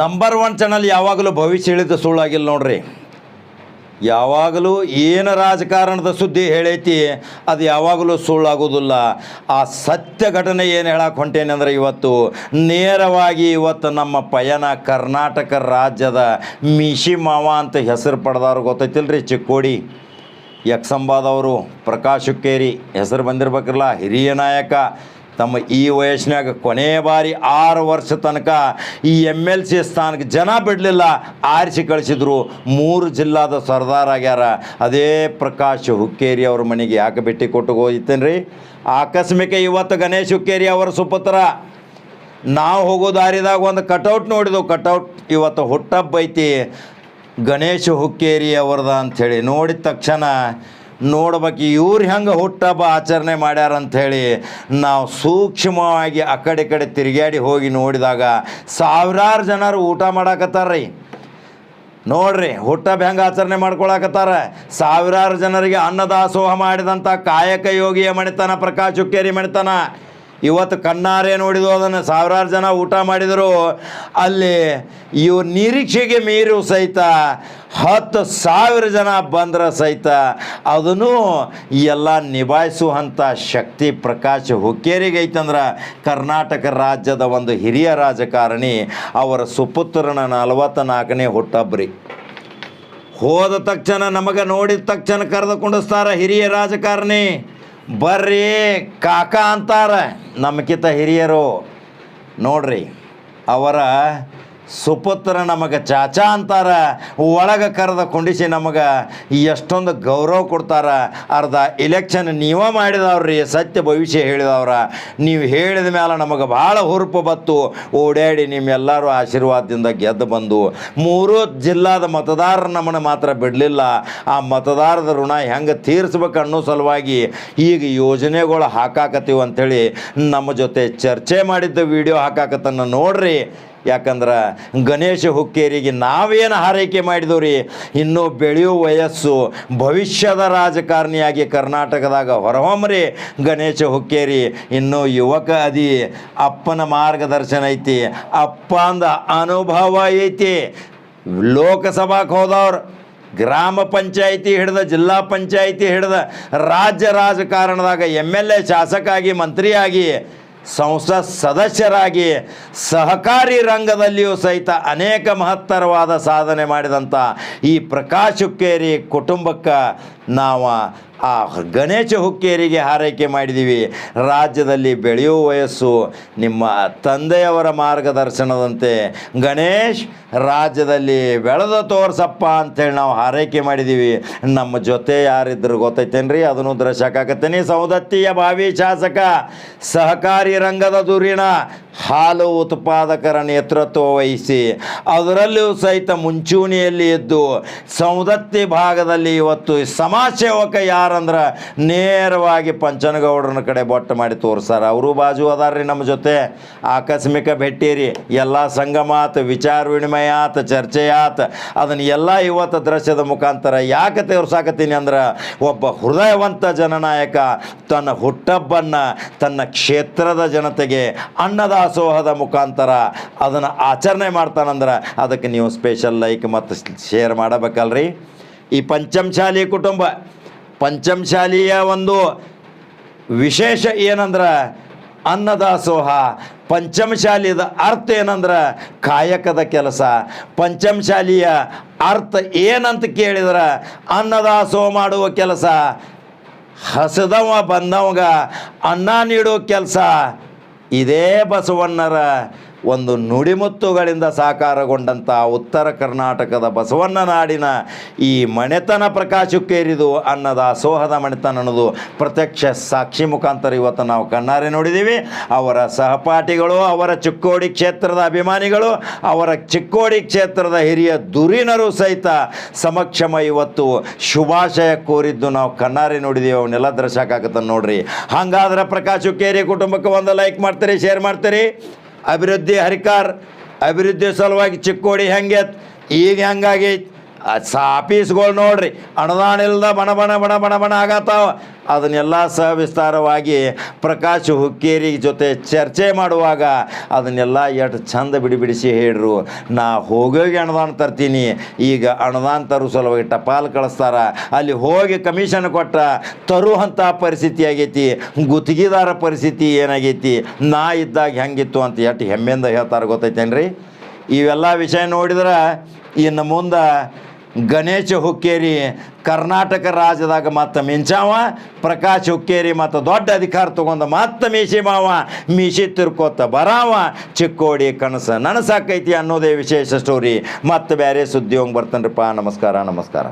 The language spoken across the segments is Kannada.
ನಂಬರ್ ಒನ್ ಚಾನಲ್ ಯಾವಾಗಲೂ ಭವಿಷ್ಯ ಹೇಳಿದ ಸುಳ್ಳಾಗಿಲ್ಲ ನೋಡ್ರಿ. ಯಾವಾಗಲೂ ಏನು ರಾಜಕಾರಣದ ಸುದ್ದಿ ಹೇಳೈತಿ, ಅದು ಯಾವಾಗಲೂ ಸುಳ್ಳಾಗೋದಿಲ್ಲ. ಆ ಸತ್ಯ ಘಟನೆ ಏನು ಹೇಳಕ್ಕೆ ಹೊಂಟೇನೆ ಅಂದರೆ ಇವತ್ತು ನೇರವಾಗಿ ಇವತ್ತು ನಮ್ಮ ಪಯಣ ಕರ್ನಾಟಕ ರಾಜ್ಯದ ಮಿಶಿ ಮಾವ ಅಂತ ಹೆಸರು ಪಡೆದವ್ರು ಗೊತ್ತೈತಿಲ್ರಿ ಚಿಕ್ಕೋಡಿ. ಯಕ್ಷಂಬಾದವರು, ಪ್ರಕಾಶ್ ಹುಕ್ಕೇರಿ ಹೆಸರು ಬಂದಿರಬೇಕಲ್ಲ ಹಿರಿಯ ನಾಯಕ. ತಮ್ಮ ಈ ವಯಸ್ಸಿನಾಗ ಕೊನೆ ಬಾರಿ ಆರು ವರ್ಷ ತನಕ ಈ ಎಂ ಎಲ್ ಸಿ ಸ್ಥಾನಕ್ಕೆ ಜನ ಬಿಡಲಿಲ್ಲ, ಆರಿಸಿ ಕಳಿಸಿದ್ರು. ಮೂರು ಜಿಲ್ಲಾದ ಸರ್ದಾರ್ ಆಗ್ಯಾರ. ಅದೇ ಪ್ರಕಾಶ್ ಹುಕ್ಕೇರಿ ಅವ್ರ ಮನೆಗೆ ಯಾಕೆ ಭೇಟಿ ಕೊಟ್ಟು ಹೋಗಿತ್ತೇನ್ರಿ? ಆಕಸ್ಮಿಕ ಇವತ್ತು ಗಣೇಶ್ ಹುಕ್ಕೇರಿ ಅವರ ಸುಪುತ್ರ. ನಾವು ಹೋಗೋ ದಾರಿದಾಗ ಒಂದು ಕಟೌಟ್ ನೋಡಿದೆವು. ಕಟೌಟ್ ಇವತ್ತು ಹುಟ್ಟಬ್ಬೈತಿ. ಗಣೇಶ ಹುಕ್ಕೇರಿ ಅವ್ರದ ಅಂಥೇಳಿ ನೋಡಿದ ತಕ್ಷಣ ನೋಡ್ಬೇಕು ಇವ್ರು ಹೆಂಗೆ ಹುಟ್ಟಬ್ಬ ಆಚರಣೆ ಮಾಡ್ಯಾರ ಅಂಥೇಳಿ ನಾವು ಸೂಕ್ಷ್ಮವಾಗಿ ಆ ಕಡೆ ಕಡೆ ತಿರುಗಾಡಿ ಹೋಗಿ ನೋಡಿದಾಗ ಸಾವಿರಾರು ಜನರು ಊಟ ಮಾಡಾಕತ್ತಾರ್ರಿ. ನೋಡ್ರಿ ಹುಟ್ಟಬ್ಬ ಹೆಂಗೆ ಆಚರಣೆ ಮಾಡ್ಕೊಳಕತ್ತಾರ? ಸಾವಿರಾರು ಜನರಿಗೆ ಅನ್ನದಾಸೋಹ ಮಾಡಿದಂಥ ಕಾಯಕ ಯೋಗಿಯ ಮಣಿತನ ಪ್ರಕಾಶ್ ಹುಕ್ಕೇರಿ ಮಣಿತನ ಇವತ್ತು ಕಣ್ಣಾರೆ ನೋಡಿದ್ರು ಅದನ್ನು ಸಾವಿರಾರು ಜನ ಊಟ ಮಾಡಿದರು. ಅಲ್ಲಿ ಇವ್ರ ನಿರೀಕ್ಷೆಗೆ ಮೀರು ಸಹಿತ ಹತ್ತು ಸಾವಿರ ಜನ ಬಂದ್ರೆ ಸಹಿತ ಅದನ್ನು ಎಲ್ಲ ನಿಭಾಯಿಸುವಂಥ ಶಕ್ತಿ ಪ್ರಕಾಶ್ ಹುಕ್ಕೇರಿಗೆ ಐತಂದ್ರೆ ಕರ್ನಾಟಕ ರಾಜ್ಯದ ಒಂದು ಹಿರಿಯ ರಾಜಕಾರಣಿ ಅವರ ಸುಪುತ್ರನ ನಲವತ್ತ ನಾಲ್ಕನೇ ಹುಟ್ಟಬ್ರಿ. ಹೋದ ತಕ್ಷಣ ನಮಗೆ ನೋಡಿದ ತಕ್ಷಣ ಕರೆದು ಕುಂಡಿಸ್ತಾರ ಹಿರಿಯ ರಾಜಕಾರಣಿ, ಬರ್ರಿ ಕಾಕ ಅಂತಾರೆ ನಮಗಿಂತ ಹಿರಿಯರು. ನೋಡ್ರಿ ಅವರ ಸುಪುತ್ರ ನಮಗೆ ಚಾಚಾ ಅಂತಾರ. ಒಳಗೆ ಕರೆದ ಕುಂಡಿಸಿ ನಮಗೆ ಎಷ್ಟೊಂದು ಗೌರವ ಕೊಡ್ತಾರ. ಅರ್ಧ ಇಲೆಕ್ಷನ್ ನೀವ ಮಾಡಿದವ್ರಿ, ಸತ್ಯ ಭವಿಷ್ಯ ಹೇಳಿದವ್ರ. ನೀವು ಹೇಳಿದ ಮೇಲೆ ನಮಗೆ ಭಾಳ ಹುರುಪು ಬತ್ತು. ಓಡಾಡಿ ನಿಮ್ಮೆಲ್ಲರೂ ಆಶೀರ್ವಾದದಿಂದ ಗೆದ್ದು ಬಂದು ಮೂರು ಜಿಲ್ಲಾದ ಮತದಾರರು ನಮ್ಮನ್ನು ಮಾತ್ರ ಬಿಡಲಿಲ್ಲ. ಆ ಮತದಾರರ ಋಣ ಹೆಂಗೆ ತೀರಿಸ್ಬೇಕು ಅನ್ನೋ ಸಲುವಾಗಿ ಈಗ ಯೋಜನೆಗಳು ಹಾಕಾಕತ್ತೀವಿ ಅಂಥೇಳಿ ನಮ್ಮ ಜೊತೆ ಚರ್ಚೆ ಮಾಡಿದ್ದ, ವಿಡಿಯೋ ಹಾಕಾಕತ್ತನ್ನು ನೋಡ್ರಿ. ಯಾಕಂದ್ರೆ ಗಣೇಶ ಹುಕ್ಕೇರಿಗೆ ನಾವೇನು ಹಾರೈಕೆ ರೀ ಇನ್ನೂ ಬೆಳೆಯೋ ವಯಸ್ಸು ಭವಿಷ್ಯದ ರಾಜಕಾರಣಿಯಾಗಿ ಕರ್ನಾಟಕದಾಗ ಹೊರಹೊಮ್ಮರಿ ಗಣೇಶ ಹುಕ್ಕೇರಿ. ಇನ್ನೂ ಯುವಕ ಅದಿ, ಅಪ್ಪನ ಮಾರ್ಗದರ್ಶನ ಐತಿ ಅಪ್ಪ ಅಂದ ಅನುಭವ ಐತಿ. ಲೋಕಸಭಾಕ್ಕೆ ಹೋದವ್ರು, ಗ್ರಾಮ ಪಂಚಾಯಿತಿ ಹಿಡ್ದ, ಜಿಲ್ಲಾ ಪಂಚಾಯಿತಿ ಹಿಡ್ದ, ರಾಜ್ಯ ರಾಜಕಾರಣದಾಗ ಎಂ ಎಲ್ ಎ ಶಾಸಕಾಗಿ ಮಂತ್ರಿಯಾಗಿ ಸಂಸತ್ ಸದಸ್ಯರಾಗಿ ಸಹಕಾರಿ ರಂಗದಲ್ಲಿಯೂ ಸಹಿತ ಅನೇಕ ಮಹತ್ತರವಾದ ಸಾಧನೆ ಮಾಡಿದಂಥ ಈ ಪ್ರಕಾಶ್ ಹುಕ್ಕೇರಿ ಕುಟುಂಬಕ್ಕೆ ನಾವು ಆ ಗಣೇಶ ಹುಕ್ಕೇರಿಗೆ ಹಾರೈಕೆ ಮಾಡಿದ್ದೀವಿ ರಾಜ್ಯದಲ್ಲಿ ಬೆಳೆಯುವ ವಯಸ್ಸು ನಿಮ್ಮ ತಂದೆಯವರ ಮಾರ್ಗದರ್ಶನದಂತೆ. ಗಣೇಶ್, ರಾಜ್ಯದಲ್ಲಿ ಬೆಳೆದ ತೋರ್ಸಪ್ಪ ಅಂತೇಳಿ ನಾವು ಹಾರೈಕೆ ಮಾಡಿದ್ದೀವಿ ನಮ್ಮ ಜೊತೆ ಯಾರಿದ್ರು ಗೊತ್ತೈತೇನ್ರಿ? ಅದನ್ನು ದೃಶ್ಯಕ್ಕಾಗತ್ತೇನೆ ಸೌದತ್ತಿಯ ಭಾವಿ ಶಾಸಕ, ಸಹಕಾರಿ ರಂಗದ ದುರಿನ ಹಾಲು ಉತ್ಪಾದಕರ ನೇತೃತ್ವ ವಹಿಸಿ. ಅದರಲ್ಲೂ ಸಹಿತ ಮುಂಚೂಣಿಯಲ್ಲಿ ಇದ್ದು ಸೌದತ್ತಿ ಭಾಗದಲ್ಲಿ ಇವತ್ತು ಸಮಾಜ ಸೇವಕ ಯಾರಂದ್ರೆ ನೇರವಾಗಿ ಪಂಚನಗೌಡರನ ಕಡೆ ಬೊಟ್ಟ ಮಾಡಿ ತೋರ್ಸಾರ. ಅವರು ಬಾಜು ಅದಾರ್ರಿ ನಮ್ಮ ಜೊತೆ. ಆಕಸ್ಮಿಕ ಭೇಟಿರಿ ಎಲ್ಲ ಸಂಗಮಾತ್ ವಿಚಾರ ವಿನಿಮಯ ಆತ, ಚರ್ಚೆ ಆತ. ಅದನ್ನ ಎಲ್ಲ ಇವತ್ತು ದೃಶ್ಯದ ಮುಖಾಂತರ ಯಾಕೆ ತೋರ್ಸಾಕತ್ತೀನಿ ಅಂದ್ರೆ, ಒಬ್ಬ ಹೃದಯವಂತ ಜನನಾಯಕ ತನ್ನ ಹುಟ್ಟಬ್ಬನ್ನು ತನ್ನ ಕ್ಷೇತ್ರದ ಜನತೆಗೆ ಅನ್ನದಾಸೋಹದ ಮುಖಾಂತರ ಅದನ್ನು ಆಚರಣೆ ಮಾಡ್ತಾನಂದ್ರೆ ಅದಕ್ಕೆ ನೀವು ಸ್ಪೆಷಲ್ ಲೈಕ್ ಮತ್ತು ಶೇರ್ ಮಾಡಬೇಕಲ್ರಿ. ಈ ಪಂಚಮಶಾಲಿ ಕುಟುಂಬ ಪಂಚಮಶಾಲಿಯ ಒಂದು ವಿಶೇಷ ಏನಂದ್ರೆ ಅನ್ನದಾಸೋಹ. ಪಂಚಮಶಾಲಿಯದ ಅರ್ಥ ಏನಂದ್ರೆ ಕಾಯಕದ ಕೆಲಸ. ಪಂಚಮಶಾಲಿಯ ಅರ್ಥ ಏನಂತ ಕೇಳಿದ್ರೆ ಅನ್ನದಾಸೋಹ ಮಾಡುವ ಕೆಲಸ. ಹಸದವ ಬಂದವಾಗ ಅನ್ನ ನೀಡೋ ಕೆಲಸ. ಇದೇ ಬಸವಣ್ಣರ ಒಂದು ನುಡಿಮುತ್ತುಗಳಿಂದ ಸಾಕಾರಗೊಂಡಂಥ ಉತ್ತರ ಕರ್ನಾಟಕದ ಬಸವಣ್ಣ ನಾಡಿನ ಈ ಮಣೆತನ ಪ್ರಕಾಶಕ್ಕೇರಿದು ಅನ್ನದ ಸೋಹದ ಮಣೆತನ ಅನ್ನೋದು ಪ್ರತ್ಯಕ್ಷ ಸಾಕ್ಷಿ ಮುಖಾಂತರ ಇವತ್ತು ನಾವು ಕಣ್ಣಾರೆ ನೋಡಿದ್ದೀವಿ. ಅವರ ಸಹಪಾಠಿಗಳು, ಅವರ ಚಿಕ್ಕೋಡಿ ಕ್ಷೇತ್ರದ ಅಭಿಮಾನಿಗಳು, ಅವರ ಚಿಕ್ಕೋಡಿ ಕ್ಷೇತ್ರದ ಹಿರಿಯ ದುರಿನರು ಸಹಿತ ಸಮಕ್ಷಮ ಇವತ್ತು ಶುಭಾಶಯ ಕೋರಿದ್ದು ನಾವು ಕಣ್ಣಾರೆ ನೋಡಿದ್ದೀವಿ. ಅವನ್ನೆಲ್ಲ ದರ್ಶಕಾಗತ್ತ ನೋಡ್ರಿ. ಹಂಗಾದ್ರೆ ಪ್ರಕಾಶ್ ಹುಕ್ಕೇರಿ ಕುಟುಂಬಕ್ಕೆ ಒಂದು ಲೈಕ್ ಮಾಡ್ತೀರಿ ಶೇರ್ ಮಾಡ್ತೀರಿ. ಅಭಿವೃದ್ಧಿ ಹರಿಕಾರ್ ಅಭಿವೃದ್ಧಿ ಸಲುವಾಗಿ ಚಿಕ್ಕೋಡಿ ಹೆಂಗೆ ಈಗ ಹೆಂಗಾಗೈತಿ? ಆಫೀಸ್ಗಳು ನೋಡ್ರಿ. ಅನುದಾನ ಇಲ್ದ ಬಣ ಬಣ ಬಣ ಬಣ ಬಣ ಆಗತ್ತಾವ. ಅದನ್ನೆಲ್ಲ ಸವಿಸ್ತಾರವಾಗಿ ಪ್ರಕಾಶ್ ಹುಕ್ಕೇರಿ ಜೊತೆ ಚರ್ಚೆ ಮಾಡುವಾಗ ಅದನ್ನೆಲ್ಲ ಎಷ್ಟು ಚಂದ ಬಿಡಿ ಬಿಡಿಸಿ ಹೇಳ್ರು. ನಾ ಹೋಗೋಗಿ ಅನುದಾನ ತರ್ತೀನಿ. ಈಗ ಅನುದಾನ ತರೋ ಸಲುವಾಗಿ ಟಪಾಲ್ ಕಳಿಸ್ತಾರ. ಅಲ್ಲಿ ಹೋಗಿ ಕಮಿಷನ್ ಕೊಟ್ಟ ತರುವಂಥ ಪರಿಸ್ಥಿತಿ ಆಗೈತಿ. ಗುತ್ತಿಗೆದಾರ ಪರಿಸ್ಥಿತಿ ಏನಾಗೈತಿ. ನಾ ಇದ್ದಾಗ ಹೆಂಗಿತ್ತು ಅಂತ ಎಷ್ಟು ಹೆಮ್ಮೆಯಿಂದ ಹೇಳ್ತಾರೆ ಗೊತ್ತೈತೇನ್ರಿ? ಇವೆಲ್ಲ ವಿಷಯ ನೋಡಿದ್ರೆ ಇನ್ನು ಮುಂದೆ ಗಣೇಶ ಹುಕ್ಕೇರಿ ಕರ್ನಾಟಕ ರಾಜ್ಯದಾಗ ಮತ್ತೆ ಮಿಂಚಾವ, ಪ್ರಕಾಶ್ ಹುಕ್ಕೇರಿ ಮತ್ತು ದೊಡ್ಡ ಅಧಿಕಾರ ತಗೊಂಡ ಮತ್ತೆ ಮೀಸಿ ಮಾವ ಮೀಸಿ ತಿರ್ಕೋತ ಬರಾವ, ಚಿಕ್ಕೋಡಿ ಕನಸ ನನಸಾಕೈತಿ ಅನ್ನೋದೇ ವಿಶೇಷ ಸ್ಟೋರಿ ಮತ್ತೆ ಬೇರೆ ಸುದ್ದಿ ಹೋಗಿ ಬರ್ತಾನ್ರಿಪ್ಪ. ನಮಸ್ಕಾರ ನಮಸ್ಕಾರ.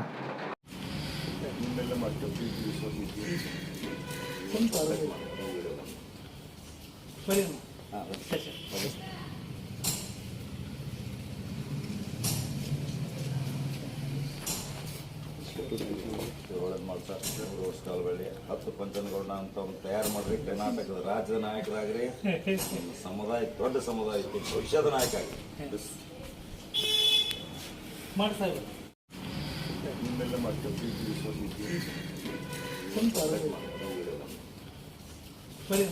ಹತ್ತು ಪಂಚನಗೌಡ ಅಂತ ಒಂದು ತಯಾರು ಮಾಡ್ರಿ ಕರ್ನಾಟಕದ ರಾಜ್ಯದ ನಾಯಕರಾಗ್ರಿ. ಸಮುದಾಯ ದೊಡ್ಡ ಸಮುದಾಯ ಭವಿಷ್ಯದ ನಾಯಕ ಆಗ್ರಿ. ಮಾಡಿ ಸಾಹೇಬ್ ಬರೀ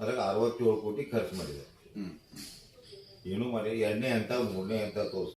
ಅದ್ರಾಗ ಅರವತ್ತೇಳು ಕೋಟಿ ಖರ್ಚು ಮಾಡಿದೆ. ಏನು ಮಾಡಿ ಎರಡನೇ ಅಂತ ಮೂರನೇ ಅಂತ ತೋರಿಸ್.